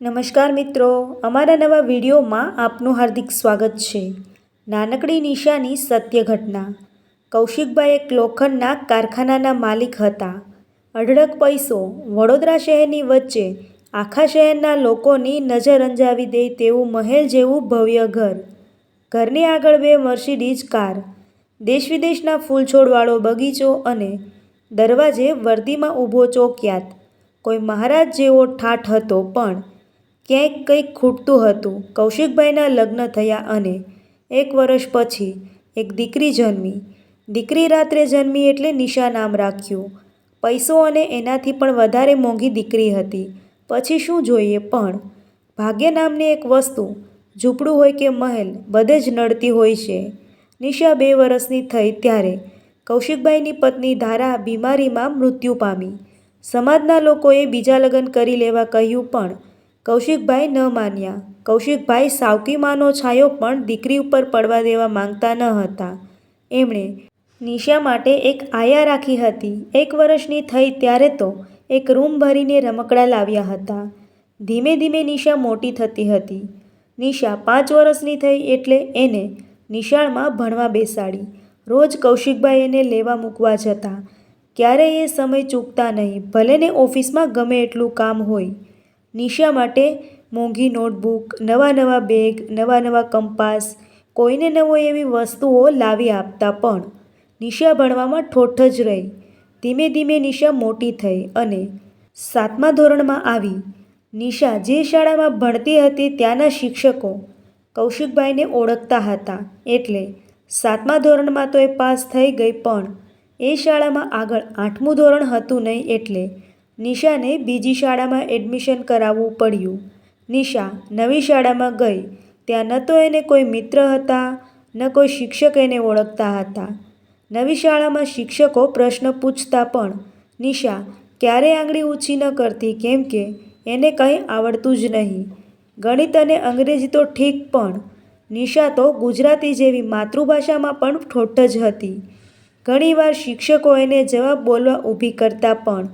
નમસ્કાર મિત્રો, અમારા નવા વિડીયોમાં આપનું હાર્દિક સ્વાગત છે. નાનકડી નિશાની સત્ય ઘટના. કૌશિકભાઈ એક લોખંડના કારખાનાના માલિક હતા. અઢળક પૈસો વડોદરા શહેરની વચ્ચે આખા શહેરના લોકોની નજર અંજાવી દે તેવું મહેલ જેવું ભવ્ય ઘર. ઘરની આગળ બે મર્સિડીઝ કાર દેશ વિદેશના ફૂલછોડવાળો બગીચો અને દરવાજે વર્દીમાં ઊભો ચોકિયાત. કોઈ મહારાજ જેવો ઠાઠ હતો પણ ક્યાંક કંઈક ખૂટતું હતું. કૌશિકભાઈના લગ્ન થયા અને એક વર્ષ પછી એક દીકરી જન્મી. દીકરી રાત્રે જન્મી એટલે નિશા નામ રાખ્યું. પૈસો અને એનાથી પણ વધારે મોંઘી દીકરી હતી. પછી શું જોઈએ પણ ભાગ્ય નામની એક વસ્તુ ઝૂંપડું હોય કે મહેલ બધે જ નડતી હોય છે. નિશા બે વર્ષની થઈ ત્યારે કૌશિકભાઈની પત્ની ધારા બીમારીમાં મૃત્યુ પામી. સમાજના લોકોએ બીજા લગ્ન કરી લેવા કહ્યું પણ કૌશિકભાઈ ન માન્યા. કૌશિકભાઈ સાવકીમાનો છાયો પણ દીકરી ઉપર પડવા દેવા માંગતા ન હતા. એમણે નિશા માટે એક આયા રાખી હતી. એક વર્ષની થઈ ત્યારે તો એક રૂમ ભરીને રમકડા લાવ્યા હતા. ધીમે ધીમે નિશા મોટી થતી હતી. નિશા પાંચ વર્ષની થઈ એટલે એને નિશાળમાં ભણવા બેસાડી. રોજ કૌશિકભાઈ એને લેવા મૂકવા જતા. ક્યારેય એ સમય ચૂકતા નહીં. ભલે ને ઓફિસમાં ગમે એટલું કામ હોય. નિશા માટે મોંઘી નોટબુક, નવા નવા બેગ, નવા નવા કંપાસ, કોઈને નવો એવી વસ્તુઓ લાવી આપતા પણ નિશા ભણવામાં ઠોઠ જ રહી. ધીમે ધીમે નિશા મોટી થઈ અને સાતમા ધોરણમાં આવી. નિશા જે શાળામાં ભણતી હતી ત્યાંના શિક્ષકો કૌશિકભાઈને ઓળખતા હતા એટલે સાતમા ધોરણમાં તો એ પાસ થઈ ગઈ પણ એ શાળામાં આગળ આઠમું ધોરણ હતું નહીં એટલે નિશાને બીજી શાળામાં એડમિશન કરાવવું પડ્યું. નિશા નવી શાળામાં ગઈ. ત્યાં ન તો એને કોઈ મિત્ર હતા, ન કોઈ શિક્ષક એને ઓળખતા હતા. નવી શાળામાં શિક્ષકો પ્રશ્ન પૂછતા પણ નિશા ક્યારેય આંગળી ઊંચી ન કરતી કેમ કે એને કંઈ આવડતું જ નહીં. ગણિત અને અંગ્રેજી તો ઠીક પણ નિશા તો ગુજરાતી જેવી માતૃભાષામાં પણ ઠોઠ જ હતી. ઘણીવાર શિક્ષકો એને જવાબ બોલવા ઊભી કરતા પણ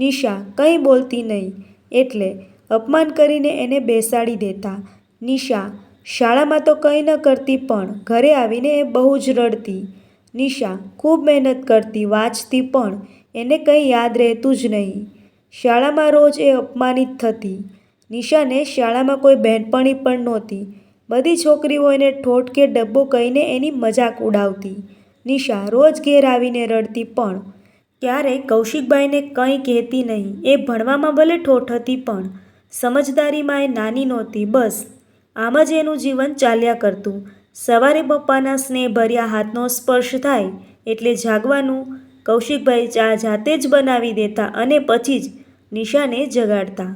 નિશા કંઈ બોલતી નહીં, એટલે અપમાન કરીને એને બેસાડી દેતા. નિશા, શાળામાં તો કંઈ ન કરતી પણ ઘરે આવીને એ બહુ જ રડતી. નિશા ખૂબ મહેનત કરતી, વાંચતી પણ એને કંઈ યાદ રહેતું જ નહીં. શાળામાં રોજ એ અપમાનિત થતી. નિશાને શાળામાં કોઈ બહેનપણી પણ નહોતી. બધી છોકરીઓ એને ઠોઠ કે ડબ્બો કહીને એની મજાક ઉડાવતી. નિશા રોજ ઘેર આવીને રડતી પણ ક્યારેય કૌશિકભાઈને કંઈ કહેતી નહીં. એ ભણવામાં ભલે ઠોઠ હતી પણ સમજદારીમાં એ નાની નહોતી. બસ, આમ જ એનું જીવન ચાલ્યા કરતું. સવારે પપ્પાના સ્નેહભર્યા હાથનો સ્પર્શ થાય એટલે જાગવાનું કૌશિકભાઈ ચા જાતે જ બનાવી દેતા અને પછી જ નિશાને જગાડતા.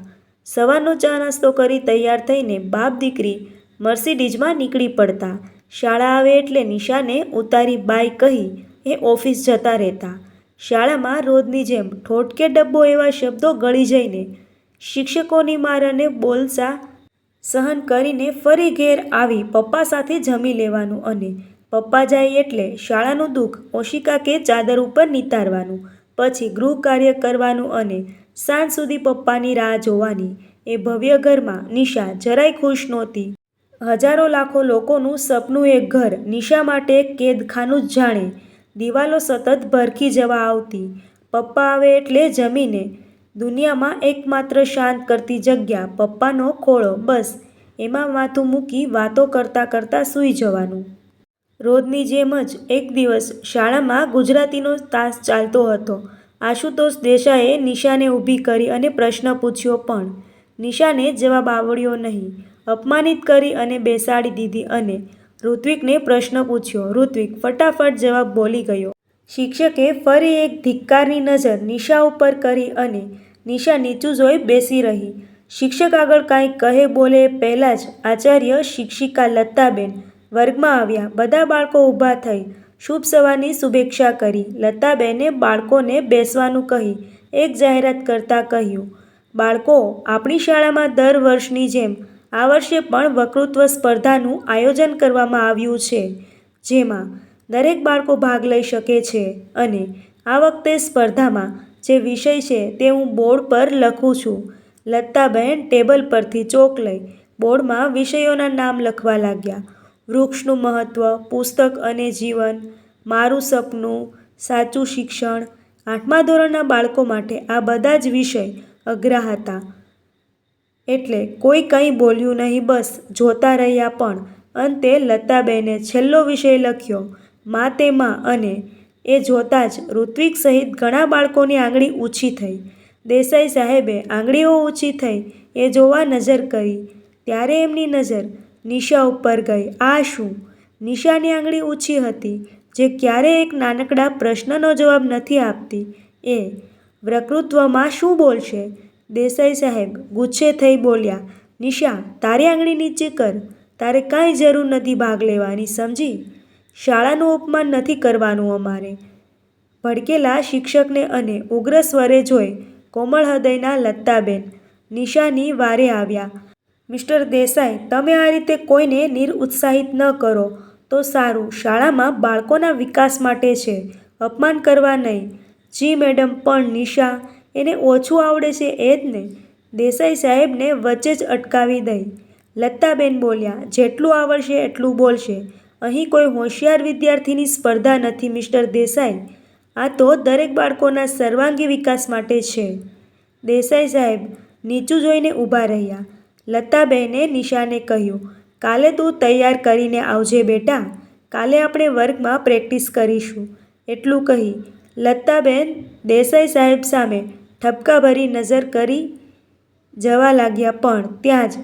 સવારનો ચા નાસ્તો કરી તૈયાર થઈને બાપ દીકરી મર્સિડીઝમાં નીકળી પડતા. શાળા આવે એટલે નિશાને ઉતારી બાય કહી, એ ઓફિસ જતા રહેતા. શાળામાં રોજની જેમ ઠોટકે ડબ્બો એવા શબ્દો ગળી જઈને શિક્ષકોની માર અને બોલસા સહન કરીને ફરી ઘેર આવી પપ્પા સાથે જમી લેવાનું અને પપ્પા જાય એટલે શાળાનું દુઃખ ઓશિકા કે ચાદર ઉપર નિતારવાનું, પછી ગૃહ કાર્ય કરવાનું અને સાંજ સુધી પપ્પાની રાહ જોવાની. એ ભવ્ય ઘરમાં નિશા જરાય ખુશ નહોતી. હજારો લાખો લોકોનું સપનું એક ઘર નિશા માટે કેદખાનું જ જાણે દિવાલો સતત ભરખી જવા આવતી. પપ્પા આવે એટલે જમીને. દુનિયામાં એકમાત્ર શાંત કરતી જગ્યા પપ્પાનો ખોળો, બસ. એમાં માથું મૂકી વાતો કરતાં કરતાં સૂઈ જવાનું. રોજની જેમ જ એક દિવસ શાળામાં ગુજરાતીનો તાસ ચાલતો હતો. આશુતોષ દેસાઈએ નિશાને ઊભી કરી અને પ્રશ્ન પૂછ્યો પણ. નિશાને જવાબ આવડ્યો નહીં. અપમાનિત કરી અને બેસાડી દીધી અને ઋત્વિકને પ્રશ્ન પૂછ્યો. ઋત્વિક ફટાફટ જવાબ બોલી ગયો. શિક્ષકે ફરી એક ધિક્કારની નજર નિશા ઉપર કરી અને નિશા નીચું જોઈ બેસી રહી. શિક્ષક આગળ કાંઈ કહે બોલે પહેલાં જ આચાર્ય શિક્ષિકા લતાબેન વર્ગમાં આવ્યા. બધા બાળકો ઊભા થઈ શુભ સવારની શુભેચ્છા કરી. લતાબેને બાળકોને બેસવાનું કહી એક જાહેરાત કરતાં કહ્યું, બાળકો, આપણી શાળામાં દર વર્ષની જેમ આ વર્ષે પણ વક્તૃત્વ સ્પર્ધાનું આયોજન કરવામાં આવ્યું છે, જેમાં દરેક બાળકો ભાગ લઈ શકે છે અને આ વખતે સ્પર્ધામાં જે વિષય છે તે હું બોર્ડ પર લખું છું. લતાબહેન ટેબલ પરથી ચોક લઈ બોર્ડમાં વિષયોના નામ લખવા લાગ્યા. વૃક્ષનું મહત્ત્વ પુસ્તક અને જીવન, મારું સપનું, સાચું શિક્ષણ, આઠમા ધોરણના બાળકો માટે આ બધા જ વિષય અઘરા હતા. એટલે કોઈ કંઈ બોલ્યું નહીં, બસ જોતા રહ્યા પણ. અંતે લતાબેને છેલ્લો વિષય લખ્યો મા તે માં અને એ જોતાં જ ઋત્વિક સહિત ઘણા બાળકોની આંગળી ઊંચી થઈ. દેસાઈ સાહેબે આંગળીઓ ઊંચી થઈ, એ જોવા નજર કરી. ત્યારે એમની નજર નિશા ઉપર ગઈ. આ શું? નિશાની આંગળી ઊંચી હતી, જે ક્યારેય એક નાનકડા પ્રશ્નનો જવાબ નથી આપતી. એ વકૃત્વમાં શું બોલશે? દેસાઈ સાહેબ ગુસ્સે થઈ બોલ્યા, નિશા, તારી આંગળી નીચે કર તારે કાંઈ જરૂર નથી ભાગ લેવાની, સમજી? શાળાનું અપમાન નથી કરવાનું અમારે. ભડકેલા શિક્ષકને અને ઉગ્ર સ્વરે જોઈ કોમળ હૃદયના લત્તાબેન નિશાની વારે આવ્યા, મિસ્ટર દેસાઈ, તમે આ રીતે કોઈને નિરુત્સાહિત ન કરો. તો સારું, શાળામાં બાળકોના વિકાસ માટે છે, અપમાન કરવા નહીં. જી મેડમ, પણ નિશા એને ઓછું આવડે છે એ જ ને. દેસાઈ સાહેબને વચ્ચે જ અટકાવી દઈ. લતાબેન બોલ્યા, જેટલું આવડશે એટલું બોલશે. અહીં કોઈ હોશિયાર વિદ્યાર્થીની સ્પર્ધા નથી, મિસ્ટર દેસાઈ. આ તો દરેક બાળકોના સર્વાંગી વિકાસ માટે છે. દેસાઈ સાહેબ નીચું જોઈને ઊભા રહ્યા. લતાબેને નિશાને કહ્યું, કાલે તું તૈયાર કરીને આવજે બેટા. કાલે આપણે વર્ગમાં પ્રેક્ટિસ કરીશું. એટલું કહી લતાબેન દેસાઈ સાહેબ સામે ઠપકાભરી નજર કરી જવા લાગ્યા, પણ ત્યાં જ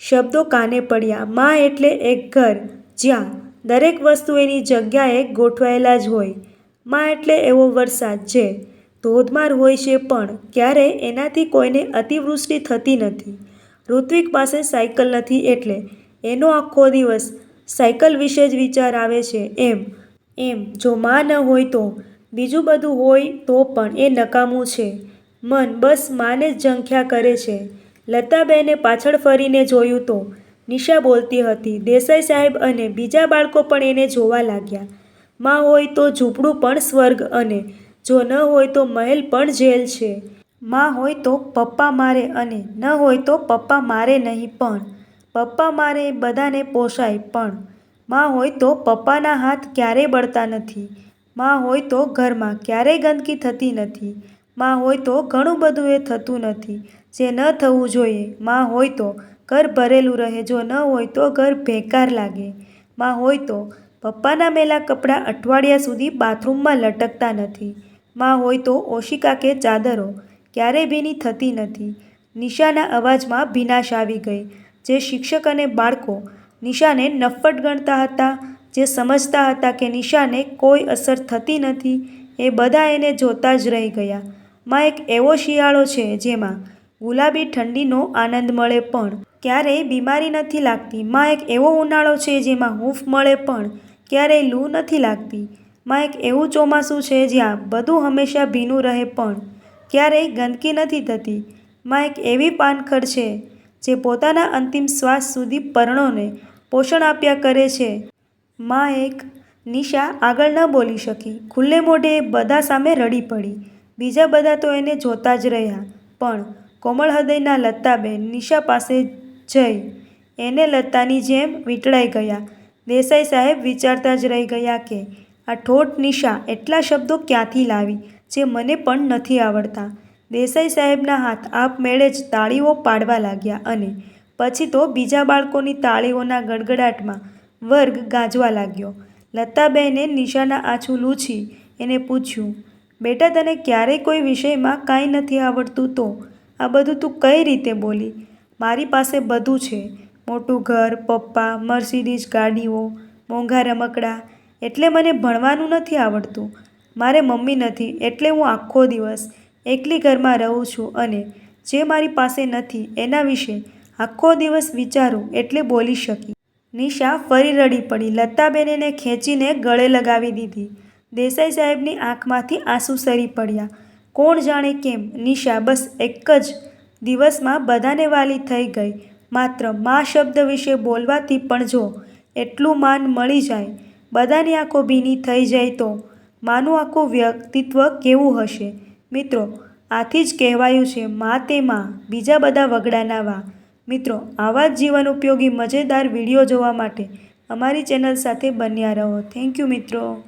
શબ્દો કાને પડ્યા. માં એટલે એક ઘર, જ્યાં દરેક વસ્તુ એની જગ્યાએ ગોઠવાયેલા જ હોય. માં એટલે એવો વરસાદ જે ધોધમાર હોય છે, પણ ક્યારેય એનાથી કોઈને અતિવૃષ્ટિ થતી નથી. ઋત્વિક પાસે સાયકલ નથી એટલે એનો આખો દિવસ સાયકલ વિશે જ વિચાર આવે છે. એમ એમ, જો માં ન હોય તો બીજું બધું હોય તો પણ એ નકામું છે. મન બસ માને જ ઝંખ્યા કરે છે. લતાબેને પાછળ ફરીને જોયું તો નિશા બોલતી હતી, દેસાઈ સાહેબ અને બીજા બાળકો પણ એને જોવા લાગ્યા. માં હોય તો ઝૂંપડું પણ સ્વર્ગ અને જો ન હોય તો મહેલ પણ જેલ છે. માં હોય તો પપ્પા મારે અને ન હોય તો પપ્પા મારે નહીં પણ. પપ્પા મારે બધાને પોષાય પણ. માં હોય તો પપ્પાના હાથ ક્યારેય બળતા નથી. માં હોય તો ઘરમાં ક્યારેય ગંદકી થતી નથી. માં હોય તો ઘણું બધું એ થતું નથી. જે ન થવું જોઈએ, માં હોય તો ઘર ભરેલું રહે, જો ન હોય તો ઘર બેકાર લાગે. માં હોય તો પપ્પાના મેલા કપડાં અઠવાડિયા સુધી બાથરૂમમાં લટકતા નથી. માં હોય તો ઓશિકા કે ચાદરો ક્યારેય ભીની થતી નથી. નિશાના અવાજમાં ભીનાશ આવી ગઈ. જે શિક્ષક અને બાળકો નિશાને નફ્ફટ ગણતા હતા, જે સમજતા હતા કે નિશાને કોઈ અસર થતી નથી, એ બધા એને જોતા જ રહી ગયા. માં એક એવો શિયાળો છે જેમાં ગુલાબી ઠંડીનો આનંદ મળે પણ ક્યારેય બીમારી નથી લાગતી. માં એક એવો ઉનાળો છે જેમાં હૂંફ મળે પણ ક્યારેય લૂ નથી લાગતી. માં એક એવું ચોમાસું છે જ્યાં બધું હંમેશા ભીનું રહે પણ ક્યારેય ગંદકી નથી થતી. માં એક એવી પાનખર છે જે પોતાના અંતિમ શ્વાસ સુધી પર્ણોને પોષણ આપ્યા કરે છે. માં એક નિશા આગળ ન બોલી શકી. ખુલ્લે મોઢે બધા સામે રડી પડી. બીજા બધા તો એને જોતા જ રહ્યા, પણ કોમળ હૃદયના લતાબેન નિશા પાસે જઈ એને લતાની જેમ વીંટળાઈ ગયા. દેસાઈ સાહેબ વિચારતા જ રહી ગયા કે, આ ઠોઠ નિશા એટલા શબ્દો ક્યાંથી લાવી જે મને પણ નથી આવડતા? દેસાઈ સાહેબના હાથ આપમેળે જ તાળીઓ પાડવા લાગ્યા અને પછી તો બીજા બાળકોની તાળીઓના ગડગડાટમાં વર્ગ ગાજવા લાગ્યો. લતાબેને નિશાના આછું લૂછી એને પૂછ્યું બેટા તને ક્યારેય કોઈ વિષયમાં કાંઈ નથી આવડતું તો? આ બધું તું કઈ રીતે બોલી? મારી પાસે બધું છે. મોટું ઘર, પપ્પા, મર્સિડીઝ, ગાડીઓ, મોંઘા રમકડા. એટલે મને ભણવાનું નથી આવડતું. મારે મમ્મી નથી, એટલે હું આખો દિવસ એકલી ઘરમાં રહું છું અને જે મારી પાસે નથી એના વિશે આખો દિવસ વિચારું એટલે બોલી શકી. નિશા ફરી રડી પડી. લતાબેન એને ખેંચીને ગળે લગાવી દીધી. દેસાઈ સાહેબની આંખમાંથી આંસુ સરી પડ્યા. કોણ જાણે કેમ? નિશા બસ એક જ દિવસમાં બધાને વાલી થઈ ગઈ. માત્ર મા શબ્દ વિશે બોલવાથી પણ જો એટલું માન મળી જાય, બધાની આંખો ભીની થઈ જાય તો માનું આખું વ્યક્તિત્વ કેવું હશે? મિત્રો, આથી જ કહેવાયું છે, મા તે માં, બીજા બધા વગડાના વા. મિત્રો, આવા જ જીવન ઉપયોગી મજેદાર વીડિયો જોવા માટે અમારી ચેનલ સાથે બન્યા રહો. થેન્ક યુ મિત્રો.